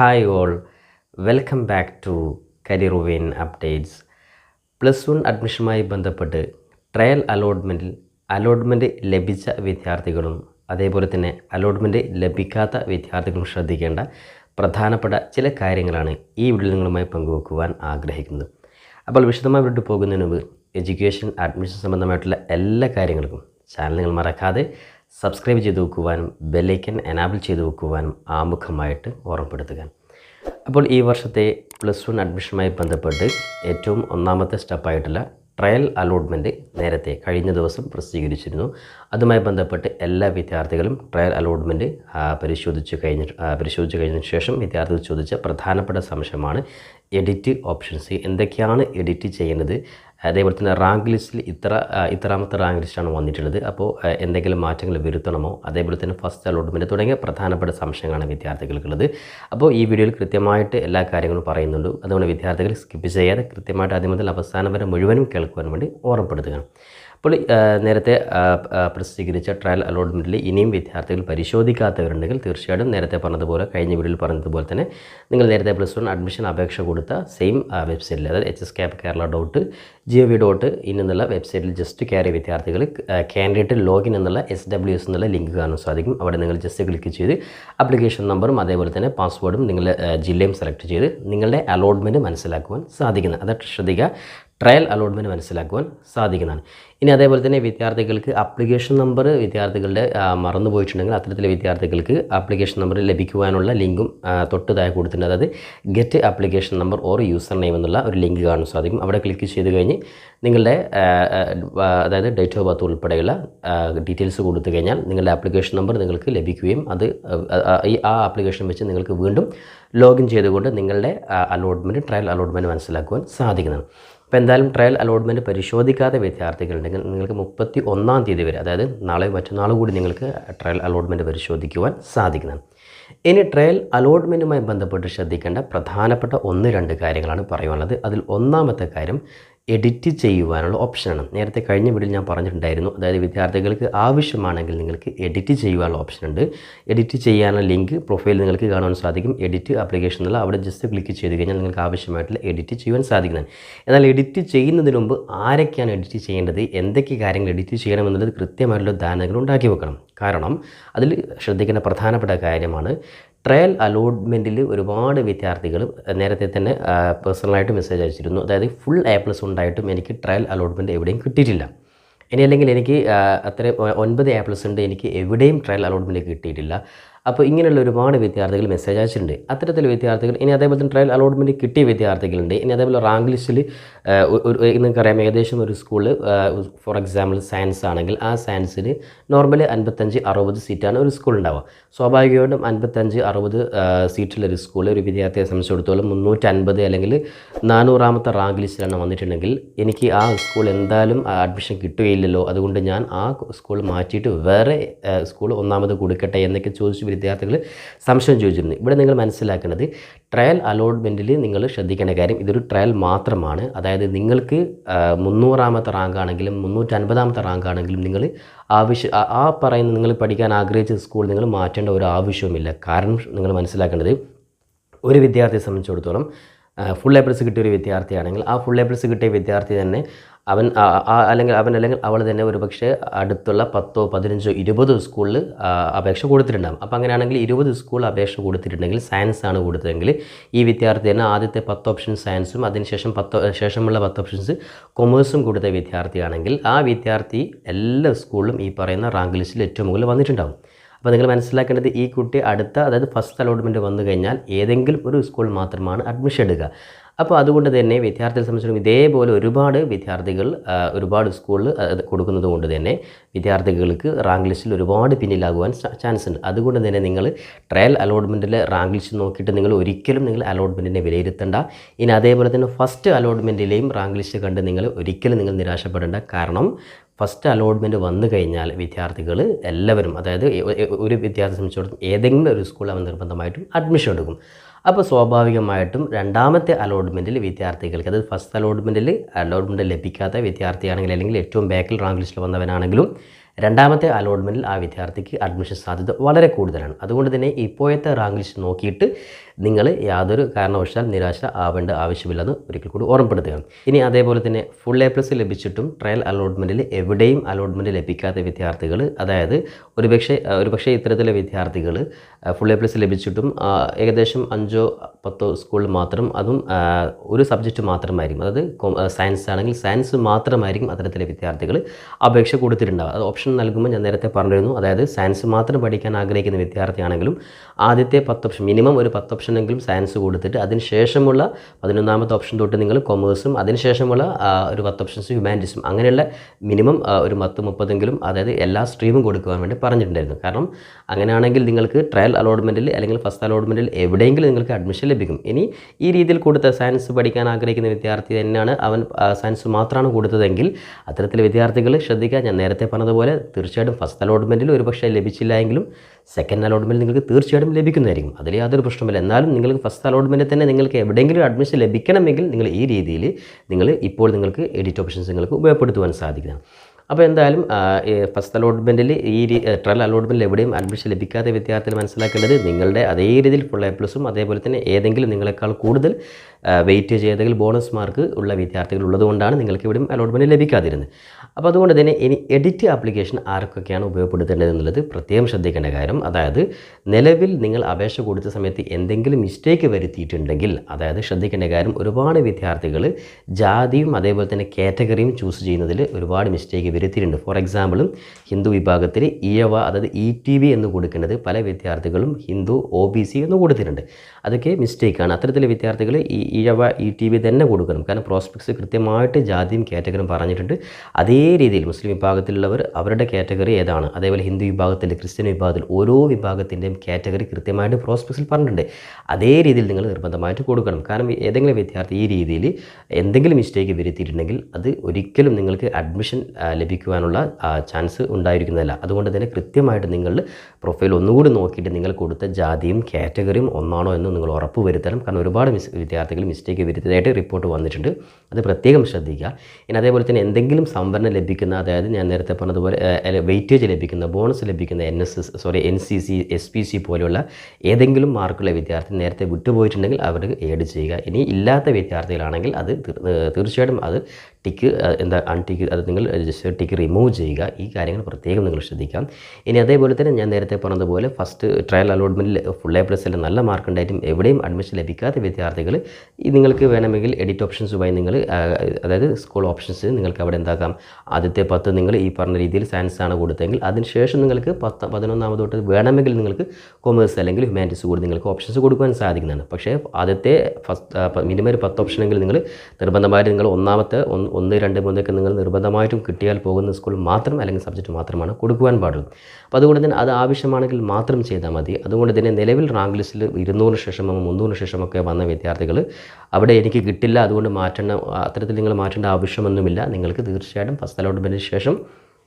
Hi all welcome back to career vein updates plus one അഡ്മിഷനുമായി ബന്ധപ്പെട്ട് trial അലോട്ട്മെന്റിൽ allotment ലഭിച്ച വിദ്യാർത്ഥികളും അതേപോലെ തന്നെ അലോട്ട്മെന്റ് ലഭിക്കാത്ത വിദ്യാർത്ഥികളും ശ്രദ്ധിക്കേണ്ട പ്രധാനപ്പെട്ട ചില കാര്യങ്ങളാണ് ഈ വീഡിയോ നിങ്ങളുമായി പങ്കുവെക്കുവാൻ ആഗ്രഹിക്കുന്നത്. അപ്പോൾ വിശദമായി വിട്ടു പോകുന്നതിന് മുമ്പ് എഡ്യൂക്കേഷൻ അഡ്മിഷൻ സംബന്ധമായിട്ടുള്ള എല്ലാ കാര്യങ്ങൾക്കും ചാനൽ നിങ്ങൾ മറക്കാതെ സബ്സ്ക്രൈബ് ചെയ്ത് വെക്കുവാനും ബെല്ലൈക്കൻ എനാബിൾ ചെയ്ത് വെക്കുവാനും ആമുഖമായിട്ട് ഓർമ്മപ്പെടുത്തുക. അപ്പോൾ ഈ വർഷത്തെ പ്ലസ് വൺ അഡ്മിഷനുമായി ബന്ധപ്പെട്ട് ഏറ്റവും ഒന്നാമത്തെ സ്റ്റെപ്പായിട്ടുള്ള ട്രയൽ അലോട്ട്മെന്റ് നേരത്തെ കഴിഞ്ഞ ദിവസം പ്രസിദ്ധീകരിച്ചിരുന്നു. അതുമായി ബന്ധപ്പെട്ട് എല്ലാ വിദ്യാർത്ഥികളും ട്രയൽ അലോട്ട്മെന്റ് പരിശോധിച്ച് കഴിഞ്ഞ പരിശോധിച്ച് കഴിഞ്ഞതിന് ശേഷം വിദ്യാർത്ഥികൾ ചോദിച്ച പ്രധാനപ്പെട്ട സംശയമാണ് എഡിറ്റ് ഓപ്ഷൻസ് എന്തൊക്കെയാണ് എഡിറ്റ് ചെയ്യുന്നത് അതേപോലെ തന്നെ റാങ്ക് ലിസ്റ്റിൽ ഇത്ര ഇത്രാമത്തെ റാങ്ക് ലിസ്റ്റാണ് വന്നിട്ടുള്ളത്. അപ്പോൾ എന്തെങ്കിലും മാറ്റങ്ങൾ വരുത്തണമോ? അതേപോലെ തന്നെ ഫസ്റ്റ് അലോട്ട്മെന്റ് തുടങ്ങിയ പ്രധാനപ്പെട്ട സംശയങ്ങളാണ് വിദ്യാർത്ഥികൾക്കുള്ളത്. അപ്പോൾ ഈ വീഡിയോയിൽ കൃത്യമായിട്ട് എല്ലാ കാര്യങ്ങളും പറയുന്നുണ്ട്. അതുകൊണ്ട് വിദ്യാർത്ഥികൾ സ്കിപ്പ് ചെയ്യാതെ കൃത്യമായിട്ട് ആദ്യം മുതൽ അവസാനം വരെ മുഴുവനും കേൾക്കുവാൻ വേണ്ടി ഓർമ്മപ്പെടുത്തുകയാണ് അപ്പോൾ നേരത്തെ പ്രസിദ്ധീകരിച്ച ട്രയൽ അലോട്ട്മെന്റിൽ ഇനിയും വിദ്യാർത്ഥികൾ പരിശോധിക്കാത്തവരുണ്ടെങ്കിൽ തീർച്ചയായിട്ടും നേരത്തെ പറഞ്ഞതുപോലെ കഴിഞ്ഞ വീഡിയോയിൽ പറഞ്ഞതുപോലെ തന്നെ നിങ്ങൾ നേരത്തെ പ്ലസ് വൺ അഡ്മിഷൻ അപേക്ഷ കൊടുത്ത സെയിം വെബ്സൈറ്റിൽ അതായത് H S cap Kerala dot G O V dot in എന്നുള്ള വെബ്സൈറ്റിൽ ജസ്റ്റ് കയറിയ വിദ്യാർത്ഥികൾ കാൻഡിഡേറ്റ് ലോഗിൻ എന്നുള്ള എസ് ഡബ്ല്യു എസ് എന്നുള്ള ലിങ്ക് കാണാൻ സാധിക്കും. അവിടെ നിങ്ങൾ ജസ്റ്റ് ക്ലിക്ക് ചെയ്ത് അപ്ലിക്കേഷൻ നമ്പറും അതേപോലെ തന്നെ പാസ്വേഡും നിങ്ങളുടെ ജില്ലയും സെലക്ട് ചെയ്ത് നിങ്ങളുടെ അലോട്ട്മെന്റ് മനസ്സിലാക്കുവാൻ സാധിക്കുന്നത് അത് ശ്രദ്ധിക്കുക. ട്രയൽ അലോട്ട്മെന്റ് മനസ്സിലാക്കുവാൻ സാധിക്കുന്നതാണ്. ഇനി അതേപോലെ തന്നെ വിദ്യാർത്ഥികൾക്ക് അപ്ലിക്കേഷൻ നമ്പർ വിദ്യാർത്ഥികളുടെ മറന്നു പോയിട്ടുണ്ടെങ്കിൽ അത്തരത്തിലെ വിദ്യാർത്ഥികൾക്ക് അപ്ലിക്കേഷൻ നമ്പർ ലഭിക്കുവാനുള്ള ലിങ്കും തൊട്ടതായി കൊടുത്തിട്ടുണ്ട്. അതായത് get application number or user name എന്നുള്ള ഒരു ലിങ്ക് കാണാൻ സാധിക്കും. അവിടെ ക്ലിക്ക് ചെയ്ത് കഴിഞ്ഞ് നിങ്ങളുടെ അതായത് ഡേറ്റ് ഓഫ് ബർത്ത് ഉൾപ്പെടെയുള്ള ഡീറ്റെയിൽസ് കൊടുത്തു കഴിഞ്ഞാൽ നിങ്ങളുടെ അപ്ലിക്കേഷൻ നമ്പർ നിങ്ങൾക്ക് ലഭിക്കുകയും അത് ഈ ആ ആപ്ലിക്കേഷൻ വെച്ച് നിങ്ങൾക്ക് വീണ്ടും ലോഗിൻ ചെയ്തുകൊണ്ട് നിങ്ങളുടെ അലോട്ട്മെന്റ് ട്രയൽ അലോട്ട്മെന്റ് മനസ്സിലാക്കുവാൻ സാധിക്കുന്നതാണ്. അപ്പോൾ എന്തായാലും ട്രയൽ അലോട്ട്മെന്റ് പരിശോധിക്കാത്ത വിദ്യാർത്ഥികളുണ്ടെങ്കിൽ നിങ്ങൾക്ക് മുപ്പത്തി ഒന്നാം തീയതി വരെ അതായത് നാളെ മറ്റന്നാൾ കൂടി നിങ്ങൾക്ക് ട്രയൽ അലോട്ട്മെന്റ് പരിശോധിക്കുവാൻ സാധിക്കുന്നതാണ്. ഇനി ട്രയൽ അലോട്ട്മെന്റുമായി ബന്ധപ്പെട്ട് ശ്രദ്ധിക്കേണ്ട പ്രധാനപ്പെട്ട ഒന്ന് രണ്ട് കാര്യങ്ങളാണ് പറയുവാനുള്ളത് അതിൽ ഒന്നാമത്തെ കാര്യം എഡിറ്റ് ചെയ്യുവാനുള്ള ഓപ്ഷനാണ്. നേരത്തെ കഴിഞ്ഞ വീഡിയോയിൽ ഞാൻ പറഞ്ഞിട്ടുണ്ടായിരുന്നു. അതായത് വിദ്യാർത്ഥികൾക്ക് ആവശ്യമാണെങ്കിൽ നിങ്ങൾക്ക് എഡിറ്റ് ചെയ്യുവാനുള്ള ഓപ്ഷൻ ഉണ്ട് എഡിറ്റ് ചെയ്യാനുള്ള ലിങ്ക് പ്രൊഫൈൽ നിങ്ങൾക്ക് കാണാൻ സാധിക്കും. എഡിറ്റ് ആപ്ലിക്കേഷൻ എന്നുള്ള അവിടെ ജസ്റ്റ് ക്ലിക്ക് ചെയ്ത് കഴിഞ്ഞാൽ നിങ്ങൾക്ക് ആവശ്യമായിട്ടുള്ള എഡിറ്റ് ചെയ്യുവാൻ സാധിക്കുന്നതാണ്. എന്നാൽ എഡിറ്റ് ചെയ്യുന്നതിന് മുമ്പ് ആരൊക്കെയാണ് എഡിറ്റ് ചെയ്യേണ്ടത്? എന്തൊക്കെ കാര്യങ്ങൾ എഡിറ്റ് ചെയ്യണമെന്നുള്ളത് കൃത്യമായിട്ടുള്ള ധാരണകൾ ഉണ്ടാക്കി വെക്കണം. കാരണം അതിൽ ശ്രദ്ധിക്കേണ്ട പ്രധാനപ്പെട്ട കാര്യമാണ്. ട്രയൽ അലോട്ട്മെന്റിൽ ഒരുപാട് വിദ്യാർത്ഥികൾ നേരത്തെ തന്നെ പേഴ്സണലായിട്ട് മെസ്സേജ് അയച്ചിരുന്നു. അതായത് ഫുൾ എ പ്ലസ് ഉണ്ടായിട്ടും എനിക്ക് ട്രയൽ അലോട്ട്മെന്റ് എവിടെയും കിട്ടിയിട്ടില്ല. ഇനി അല്ലെങ്കിൽ എനിക്ക് അത്ര ഒൻപത് എ പ്ലസ് ഉണ്ട് എനിക്ക് എവിടെയും ട്രയൽ അലോട്ട്മെന്റ് കിട്ടിയിട്ടില്ല. അപ്പോൾ ഇങ്ങനെയുള്ള ഒരുപാട് വിദ്യാർത്ഥികൾ മെസ്സേജ് അയച്ചിട്ടുണ്ട്. അത്തരത്തിൽ വിദ്യാർത്ഥികൾ ഇനി അതേപോലെ തന്നെ ട്രയൽ അലോട്ട്മെന്റ് കിട്ടിയ വിദ്യാർത്ഥികളുണ്ട്. ഇനി അതേപോലെ റാങ്ക് ലിസ്റ്റിൽ ഒരു നിങ്ങൾക്കറിയാം ഏകദേശം ഒരു സ്കൂളിൽ ഫോർ എക്സാമ്പിൾ സയൻസ് ആണെങ്കിൽ ആ സയൻസിന് നോർമലി അൻപത്തഞ്ച് അറുപത് സീറ്റാണ് ഒരു സ്കൂൾ ഉണ്ടാവുക. സ്വാഭാവികമായിട്ടും അൻപത്തഞ്ച് അറുപത് സീറ്റുള്ള ഒരു സ്കൂൾ ഒരു വിദ്യാർത്ഥിയെ സംബന്ധിച്ചിടത്തോളം മുന്നൂറ്റൻപത് അല്ലെങ്കിൽ നാനൂറാമത്തെ റാങ്ക് ലിസ്റ്റിലാണ് വന്നിട്ടുണ്ടെങ്കിൽ എനിക്ക് ആ സ്കൂൾ എന്തായാലും അഡ്മിഷൻ കിട്ടുകയില്ലല്ലോ. അതുകൊണ്ട് ഞാൻ ആ സ്കൂൾ മാറ്റിയിട്ട് വേറെ സ്കൂൾ ഒന്നാമത് കൊടുക്കട്ടെ എന്നൊക്കെ ചോദിച്ച് വിദ്യാർത്ഥികൾ സംശയം ചോദിച്ചിരുന്നു. ഇവിടെ നിങ്ങൾ മനസ്സിലാക്കേണ്ടത് ട്രയൽ അലോട്ട്മെന്റിൽ നിങ്ങൾ ശ്രദ്ധിക്കേണ്ട കാര്യം ഇതൊരു ട്രയൽ മാത്രമാണ്. അതായത് നിങ്ങൾക്ക് മുന്നൂറാമത്തെ റാങ്ക് ആണെങ്കിലും മുന്നൂറ്റൻപതാമത്തെ റാങ്ക് ആണെങ്കിലും നിങ്ങൾ ആവശ്യം ആ പറയുന്ന നിങ്ങൾ പഠിക്കാൻ ആഗ്രഹിച്ച സ്കൂൾ നിങ്ങൾ മാറ്റേണ്ട ഒരു ആവശ്യവുമില്ല. കാരണം നിങ്ങൾ മനസ്സിലാക്കേണ്ടത് ഒരു വിദ്യാർത്ഥിയെ സംബന്ധിച്ചിടത്തോളം ഫുൾ എ പ്ലസ് കിട്ടിയ ഒരു വിദ്യാർത്ഥിയാണെങ്കിൽ ആ ഫുൾ എ പ്ലസ് കിട്ടിയ വിദ്യാർത്ഥി തന്നെ അവൻ അല്ലെങ്കിൽ അവൻ അല്ലെങ്കിൽ അവൾ തന്നെ ഒരു പക്ഷേ അടുത്തുള്ള പത്തോ പതിനഞ്ചോ ഇരുപതോ സ്കൂളിൽ അപേക്ഷ കൊടുത്തിട്ടുണ്ടാകും അപ്പോൾ അങ്ങനെയാണെങ്കിൽ ഇരുപത് സ്കൂൾ അപേക്ഷ കൊടുത്തിട്ടുണ്ടെങ്കിൽ സയൻസ് ആണ് കൊടുത്തതെങ്കിൽ ഈ വിദ്യാർത്ഥി തന്നെ ആദ്യത്തെ പത്ത് ഓപ്ഷൻ സയൻസും അതിനുശേഷം പത്ത് ശേഷമുള്ള പത്ത് ഓപ്ഷൻസ് കൊമേഴ്സും കൊടുത്ത വിദ്യാർത്ഥിയാണെങ്കിൽ ആ വിദ്യാർത്ഥി എല്ലാ സ്കൂളിലും ഈ പറയുന്ന റാങ്ക് ലിസ്റ്റിൽ ഏറ്റവും മുകളിൽ വന്നിട്ടുണ്ടാകും അപ്പോൾ നിങ്ങൾ മനസ്സിലാക്കേണ്ടത് ഈ കുട്ടി അടുത്ത അതായത് ഫസ്റ്റ് അലോട്ട്മെന്റ് വന്നു കഴിഞ്ഞാൽ ഏതെങ്കിലും ഒരു സ്കൂൾ മാത്രമാണ് അഡ്മിഷൻ എടുക്കുക. അപ്പോൾ അതുകൊണ്ട് തന്നെ വിദ്യാർത്ഥികളെ സംബന്ധിച്ചിടത്തോളം ഇതേപോലെ ഒരുപാട് വിദ്യാർത്ഥികൾ ഒരുപാട് സ്കൂളിൽ കൊടുക്കുന്നത് കൊണ്ട് തന്നെ വിദ്യാർത്ഥികൾക്ക് റാങ്ക് ലിസ്റ്റിൽ ഒരുപാട് പിന്നിലാകുവാൻ ചാൻസ് ഉണ്ട് അതുകൊണ്ട് തന്നെ നിങ്ങൾ ട്രയൽ അലോട്ട്മെന്റിലെ റാങ്ക് ലിസ്റ്റ് നോക്കിയിട്ട് നിങ്ങൾ ഒരിക്കലും നിങ്ങൾ അലോട്ട്മെന്റിനെ വിലയിരുത്തേണ്ട. ഇനി അതേപോലെ തന്നെ ഫസ്റ്റ് അലോട്ട്മെന്റിലെയും റാങ്ക് ലിസ്റ്റ് കണ്ട് നിങ്ങൾ ഒരിക്കലും നിങ്ങൾ നിരാശപ്പെടേണ്ട. കാരണം ഫസ്റ്റ് അലോട്ട്മെന്റ് വന്നു കഴിഞ്ഞാൽ വിദ്യാർത്ഥികൾ എല്ലാവരും അതായത് ഒരു വിദ്യാർത്ഥി സംബന്ധിച്ചിടത്തോളം ഏതെങ്കിലും ഒരു സ്കൂൾ അവൻ നിർബന്ധമായിട്ടും അഡ്മിഷൻ എടുക്കും. അപ്പോൾ സ്വാഭാവികമായിട്ടും രണ്ടാമത്തെ അലോട്ട്മെന്റിൽ വിദ്യാർത്ഥികൾക്ക് അതായത് ഫസ്റ്റ് അലോട്ട്മെന്റിൽ അലോട്ട്മെന്റ് ലഭിക്കാത്ത വിദ്യാർത്ഥിയാണെങ്കിൽ അല്ലെങ്കിൽ ഏറ്റവും ബാക്കിൽ റാങ്ക് ലിസ്റ്റിൽ വന്നവനാണെങ്കിലും രണ്ടാമത്തെ അലോട്ട്മെന്റിൽ ആ വിദ്യാർത്ഥിക്ക് അഡ്മിഷൻ സാധ്യത വളരെ കൂടുതലാണ്. അതുകൊണ്ട് തന്നെ ഇപ്പോഴത്തെ റാങ്ക് ലിസ്റ്റ് നോക്കിയിട്ട് നിങ്ങൾ യാതൊരു കാരണവശാൽ നിരാശ ആവേണ്ട ആവശ്യമില്ലെന്ന് ഒരിക്കൽ കൂടി ഓർമ്മപ്പെടുത്തുകയാണ് ഇനി അതേപോലെ തന്നെ ഫുൾ എ പ്ലസ് ലഭിച്ചിട്ടും ട്രയൽ അലോട്ട്മെന്റിൽ എവിടെയും അലോട്ട്മെന്റ് ലഭിക്കാത്ത വിദ്യാർത്ഥികൾ അതായത് ഒരുപക്ഷെ ഒരുപക്ഷെ ഇത്തരത്തിലെ വിദ്യാർത്ഥികൾ ഫുൾ എ പ്ലസ് ലഭിച്ചിട്ടും ഏകദേശം അഞ്ചോ പത്തോ സ്കൂളിൽ മാത്രം അതും ഒരു സബ്ജക്റ്റ് മാത്രമായിരിക്കും. അതായത് സയൻസ് ആണെങ്കിൽ സയൻസ് മാത്രമായിരിക്കും അത്തരത്തിലെ വിദ്യാർത്ഥികൾ അപേക്ഷ കൊടുത്തിട്ടുണ്ടാവുക. അത് ഓപ്ഷൻ നൽകുമ്പോൾ ഞാൻ നേരത്തെ പറഞ്ഞിരുന്നു. അതായത് സയൻസ് മാത്രം പഠിക്കാൻ ആഗ്രഹിക്കുന്ന വിദ്യാർത്ഥിയാണെങ്കിലും ആദ്യത്തെ പത്ത് മിനിമം ഒരു പത്ത് ഓപ്ഷനെങ്കിലും സയൻസ് കൊടുത്തിട്ട് അതിന് ശേഷമുള്ള പതിനൊന്നാമത്തെ ഓപ്ഷൻ തൊട്ട് നിങ്ങൾ കൊമേഴ്സും അതിനുശേഷമുള്ള ശേഷമുള്ള ഒരു പത്ത് ഓപ്ഷൻസ് ഹ്യൂമാനിറ്റീസും അങ്ങനെയുള്ള മിനിമം ഒരു പത്ത് മുപ്പതെങ്കിലും അതായത് എല്ലാ സ്ട്രീമും കൊടുക്കുവാൻ വേണ്ടി പറഞ്ഞിട്ടുണ്ടായിരുന്നു. കാരണം അങ്ങനെയാണെങ്കിൽ നിങ്ങൾക്ക് ട്രയൽ അലോട്ട്മെന്റിൽ അല്ലെങ്കിൽ ഫസ്റ്റ് അലോട്ട്മെന്റിൽ എവിടെയെങ്കിലും നിങ്ങൾക്ക് അഡ്മിഷൻ ലഭിക്കും. ഇനി ഈ രീതിയിൽ കൊടുത്ത സയൻസ് പഠിക്കാൻ ആഗ്രഹിക്കുന്ന വിദ്യാർത്ഥി തന്നെയാണ് അവൻ സയൻസ് മാത്രമാണ് കൊടുത്തതെങ്കിൽ അത്തരത്തിലെ വിദ്യാർത്ഥികൾ ശ്രദ്ധിക്കുക. ഞാൻ നേരത്തെ പറഞ്ഞതുപോലെ തീർച്ചയായിട്ടും ഫസ്റ്റ് അലോട്ട്മെന്റിൽ ഒരു പക്ഷേ ലഭിച്ചില്ല എങ്കിലും സെക്കൻഡ് അലോട്ട്മെന്റ് നിങ്ങൾക്ക് തീർച്ചയായിട്ടും ലഭിക്കുന്നതായിരിക്കും. അതിൽ യാതൊരു പ്രശ്നമില്ല എന്നാലും നിങ്ങൾക്ക് ഫസ്റ്റ് അലോട്ട്മെന്റ് തന്നെ നിങ്ങൾക്ക് എവിടെയെങ്കിലും അഡ്മിഷൻ ലഭിക്കണമെങ്കിൽ നിങ്ങൾ ഈ രീതിയിൽ നിങ്ങൾ ഇപ്പോൾ നിങ്ങൾക്ക് എഡിറ്റ് ഓപ്ഷൻസ് നിങ്ങൾക്ക് ഉപയോഗപ്പെടുത്തുവാൻ സാധിക്കുന്നതാണ് അപ്പോൾ എന്തായാലും ഫസ്റ്റ് അലോട്ട്മെന്റിൽ ഈ ട്രയൽ അലോട്ട്മെന്റിൽ എവിടെയും അഡ്മിഷൻ ലഭിക്കാത്ത വിദ്യാർത്ഥികൾ മനസ്സിലാക്കേണ്ടത് നിങ്ങളുടെ അതേ രീതിയിൽ ഫുൾ എ പ്ലസും അതേപോലെ തന്നെ ഏതെങ്കിലും നിങ്ങളെക്കാൾ കൂടുതൽ വെയിറ്റ് ചെയ്തെങ്കിൽ ബോണസ് മാർക്ക് ഉള്ള വിദ്യാർത്ഥികൾ ഉള്ളതുകൊണ്ടാണ് നിങ്ങൾക്ക് ഇവിടെയും അലോട്ട്മെന്റ് ലഭിക്കാതിരുന്നത്. അപ്പോൾ അതുകൊണ്ട് തന്നെ ഇനി എഡിറ്റ് ആപ്ലിക്കേഷൻ ആർക്കൊക്കെയാണ് ഉപയോഗപ്പെടുത്തേണ്ടത് എന്നുള്ളത് പ്രത്യേകം ശ്രദ്ധിക്കേണ്ട കാര്യം. അതായത് നിലവിൽ നിങ്ങൾ അപേക്ഷ കൊടുത്ത സമയത്ത് എന്തെങ്കിലും മിസ്റ്റേക്ക് വരുത്തിയിട്ടുണ്ടെങ്കിൽ അതായത് ശ്രദ്ധിക്കേണ്ട കാര്യം ഒരുപാട് വിദ്യാർത്ഥികൾ ജാതിയും അതേപോലെ തന്നെ കാറ്റഗറിയും ചൂസ് ചെയ്യുന്നതിൽ ഒരുപാട് മിസ്റ്റേക്ക് വരുത്തിയിട്ടുണ്ട്. ഫോർ എക്സാമ്പിളും ഹിന്ദു വിഭാഗത്തിൽ ഇയവ അതായത് ഇ ടി വി എന്ന് കൊടുക്കേണ്ടത് പല വിദ്യാർത്ഥികളും ഹിന്ദു ഒ ബി സി എന്ന് കൊടുത്തിട്ടുണ്ട്. അതൊക്കെ മിസ്റ്റേക്കാണ് അത്തരത്തിലെ വിദ്യാർത്ഥികൾ ഈ ഇഴവ ഇ ടി വി തന്നെ കൊടുക്കണം. കാരണം പ്രോസ്പെക്ട്സ് കൃത്യമായിട്ട് ജാതിയും കാറ്റഗറിയും പറഞ്ഞിട്ടുണ്ട്. അതേ രീതിയിൽ മുസ്ലിം വിഭാഗത്തിലുള്ളവർ അവരുടെ കാറ്റഗറി ഏതാണ്? അതേപോലെ ഹിന്ദു വിഭാഗത്തിൽ ക്രിസ്ത്യൻ വിഭാഗത്തിൽ ഓരോ വിഭാഗത്തിന്റെയും കാറ്റഗറി കൃത്യമായിട്ട് പ്രോസ്പെക്സിൽ പറഞ്ഞിട്ടുണ്ട്. അതേ രീതിയിൽ നിങ്ങൾ നിർബന്ധമായിട്ട് കൊടുക്കണം. കാരണം ഏതെങ്കിലും വിദ്യാർത്ഥി ഈ രീതിയിൽ എന്തെങ്കിലും മിസ്റ്റേക്ക് വരുത്തിയിട്ടുണ്ടെങ്കിൽ അത് ഒരിക്കലും നിങ്ങൾക്ക് അഡ്മിഷൻ ലഭിക്കുവാനുള്ള ചാൻസ് ഉണ്ടായിരിക്കുന്നതല്ല. അതുകൊണ്ട് തന്നെ കൃത്യമായിട്ട് നിങ്ങൾ പ്രൊഫൈൽ ഒന്നുകൂടി നോക്കിയിട്ട് നിങ്ങൾ കൊടുത്ത ജാതിയും കാറ്റഗറിയും ഒന്നാണോ എന്ന് നിങ്ങൾ ഉറപ്പ് വരുത്തണം. കാരണം ഒരുപാട് മിസ് വിദ്യാർത്ഥികൾ മിസ്റ്റേക്ക് വരുത്തിയതായിട്ട് റിപ്പോർട്ട് വന്നിട്ടുണ്ട്. അത് പ്രത്യേകം ശ്രദ്ധിക്കുക. ഇനി അതേപോലെ തന്നെ എന്തെങ്കിലും സംവരണം ലഭിക്കുന്ന അതായത് ഞാൻ നേരത്തെ പറഞ്ഞതുപോലെ വെയിറ്റേജ് ലഭിക്കുന്ന ബോണസ് ലഭിക്കുന്ന N S S sorry N C C S P C പോലെയുള്ള ഏതെങ്കിലും മാർക്കുള്ള വിദ്യാർത്ഥി നേരത്തെ വിട്ടുപോയിട്ടുണ്ടെങ്കിൽ അവർക്ക് ഏഡ് ചെയ്യുക. ഇനി ഇല്ലാത്ത വിദ്യാർത്ഥികളാണെങ്കിൽ അത് തീർ- തീർച്ചയായിട്ടും അത് ടിക്ക് എന്താ അൺടിക്ക് അത് നിങ്ങൾ ജസ്റ്റ് ടിക്ക് റിമൂവ് ചെയ്യുക. ഈ കാര്യങ്ങൾ പ്രത്യേകം നിങ്ങൾ ശ്രദ്ധിക്കാം. ഇനി അതേപോലെ തന്നെ ഞാൻ നേരത്തെ പറഞ്ഞതുപോലെ ഫസ്റ്റ് ട്രയൽ അലോട്ട്മെന്റിൽ ഫുൾ എ പ്ലസ് എല്ലാം നല്ല മാർക്ക് ഉണ്ടായിട്ടും എവിടെയും അഡ്മിഷൻ ലഭിക്കാത്ത വിദ്യാർത്ഥികൾ നിങ്ങൾക്ക് വേണമെങ്കിൽ എഡിറ്റ് ഓപ്ഷൻസുമായി നിങ്ങൾ അതായത് സ്കൂൾ ഓപ്ഷൻസ് നിങ്ങൾക്ക് അവിടെ എന്താക്കാം? ആദ്യത്തെ പത്ത് നിങ്ങൾ ഈ പറഞ്ഞ രീതിയിൽ സയൻസ് ആണ് കൊടുത്തെങ്കിൽ അതിനുശേഷം നിങ്ങൾക്ക് പത്ത് പതിനൊന്നാമത് തൊട്ട് വേണമെങ്കിൽ നിങ്ങൾക്ക് കോമേഴ്സ് അല്ലെങ്കിൽ ഹ്യൂമാനിറ്റീസ് കൂടി നിങ്ങൾക്ക് ഓപ്ഷൻസ് കൊടുക്കാൻ സാധിക്കുന്നതാണ്. പക്ഷേ ആദ്യത്തെ ഫസ്റ്റ് മിനിമം ഒരു പത്ത് ഓപ്ഷനെങ്കിൽ നിങ്ങൾ നിർബന്ധമായിട്ട് നിങ്ങൾ ഒന്നാമത്തെ ഒന്ന് രണ്ട് മൂന്നൊക്കെ നിങ്ങൾ നിർബന്ധമായിട്ടും കിട്ടിയാൽ പോകുന്ന സ്കൂൾ മാത്രം അല്ലെങ്കിൽ സബ്ജക്റ്റ് മാത്രമാണ് കൊടുക്കുവാൻ പാടുള്ളൂ. അപ്പോൾ അതുകൊണ്ട് തന്നെ അത് ആവശ്യമാണെങ്കിൽ മാത്രം ചെയ്താൽ മതി. അതുകൊണ്ട് തന്നെ നിലവിൽ റാങ്ക് ലിസ്റ്റിൽ ഇരുന്നൂറിന് ശേഷമോ മുന്നൂറിന് ശേഷമൊക്കെ വന്ന വിദ്യാർത്ഥികൾ അവിടെ എനിക്ക് കിട്ടില്ല അതുകൊണ്ട് മാറ്റേണ്ട അത്തരത്തിൽ നിങ്ങൾ മാറ്റേണ്ട ആവശ്യമൊന്നുമില്ല. നിങ്ങൾക്ക് തീർച്ചയായിട്ടും ഫസ്റ്റ് അലോട്ട്മെന്റിന് ശേഷം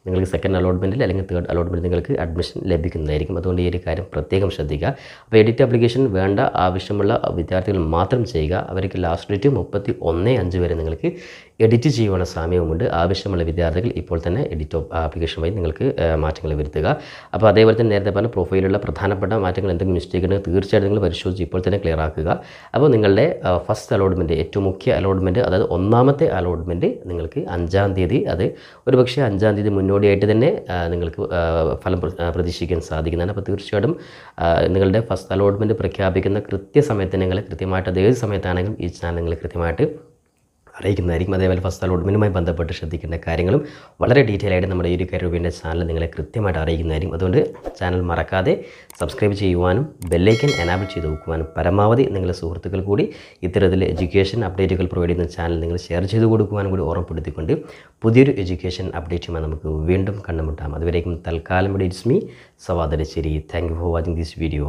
നിങ്ങൾക്ക് സെക്കൻഡ് അലോട്ട്മെന്റിൽ അല്ലെങ്കിൽ തേർഡ് അലോട്ട്മെന്റ് നിങ്ങൾക്ക് അഡ്മിഷൻ ലഭിക്കുന്നതായിരിക്കും. അതുകൊണ്ട് ഈ ഒരു കാര്യം പ്രത്യേകം ശ്രദ്ധിക്കുക. അപ്പോൾ എഡിറ്റ് അപ്ലിക്കേഷൻ വേണ്ട ആവശ്യമുള്ള വിദ്യാർത്ഥികൾ മാത്രം ചെയ്യുക. അവർക്ക് ലാസ്റ്റ് ഡേറ്റ് മുപ്പത്തി ഒന്ന് അഞ്ച് വരെ നിങ്ങൾക്ക് എഡിറ്റ് ചെയ്യുവാനുള്ള സമയവുമുണ്ട്. ആവശ്യമുള്ള വിദ്യാർത്ഥികൾ ഇപ്പോൾ തന്നെ എഡിറ്റ് ആപ്ലിക്കേഷൻ വഴി നിങ്ങൾക്ക് മാറ്റങ്ങൾ വരുത്തുക. അപ്പോൾ അതേപോലെ തന്നെ നേരത്തെ പറഞ്ഞ പ്രൊഫൈലുള്ള പ്രധാനപ്പെട്ട മാറ്റങ്ങൾ എന്തെങ്കിലും മിസ്റ്റേക്ക് ഉണ്ടെങ്കിൽ തീർച്ചയായിട്ടും നിങ്ങൾ പരിശോധിച്ച് ഇപ്പോൾ തന്നെ ക്ലിയർ ആക്കുക. അപ്പോൾ നിങ്ങളുടെ ഫസ്റ്റ് അലോട്ട്മെന്റ് ഏറ്റവും മുഖ്യ അലോട്ട്മെന്റ് അതായത് ഒന്നാമത്തെ അലോട്ട്മെന്റ് നിങ്ങൾക്ക് അഞ്ചാം തീയതി അത് ഒരുപക്ഷെ അഞ്ചാം തീയതി മുന്നോടിയായിട്ട് തന്നെ നിങ്ങൾക്ക് ഫലം പ്രതീക്ഷിക്കാൻ സാധിക്കുന്നതാണ്. അപ്പോൾ തീർച്ചയായിട്ടും നിങ്ങളുടെ ഫസ്റ്റ് അലോട്ട്മെന്റ് പ്രഖ്യാപിക്കുന്ന കൃത്യസമയത്ത് നിങ്ങൾ കൃത്യമായിട്ട് അത് ഏത് സമയത്താണെങ്കിലും ഈ ചാനൽ നിങ്ങൾ കൃത്യമായിട്ട് അറിയിക്കുന്നതായിരിക്കും. അതേപോലെ ഫസ്റ്റ് അലോട്ട്മെന്റുമായി ബന്ധപ്പെട്ട് ശ്രദ്ധിക്കേണ്ട കാര്യങ്ങളും വളരെ ഡീറ്റെയിൽ ആയിട്ട് നമ്മുടെ ഈ ഒരു കരുവിന്റെ ചാനൽ നിങ്ങളെ കൃത്യമായിട്ട് അറിയിക്കുന്നതായിരിക്കും. അതുകൊണ്ട് ചാനൽ മറക്കാതെ സബ്സ്ക്രൈബ് ചെയ്യുവാനും ബെല്ലൈക്കൻ എനാബിൾ ചെയ്ത് വെക്കുവാനും പരമാവധി നിങ്ങളുടെ സുഹൃത്തുക്കൾ കൂടി ഇത്തരത്തിൽ എഡ്യൂക്കേഷൻ അപ്ഡേറ്റുകൾ പ്രൊവൈഡ് ചെയ്യുന്ന ചാനൽ നിങ്ങൾ ഷെയർ ചെയ്ത് കൊടുക്കുവാനും കൂടി ഓർമ്മപ്പെടുത്തിക്കൊണ്ട് പുതിയൊരു എഡ്യൂക്കേഷൻ അപ്ഡേറ്റുമായി നമുക്ക് വീണ്ടും കണ്ടുമുട്ടാം. അതുവരേക്കും തൽക്കാലം ഇവിടെ it's me സവാദരശ്ശേരി. Thank you for watching this video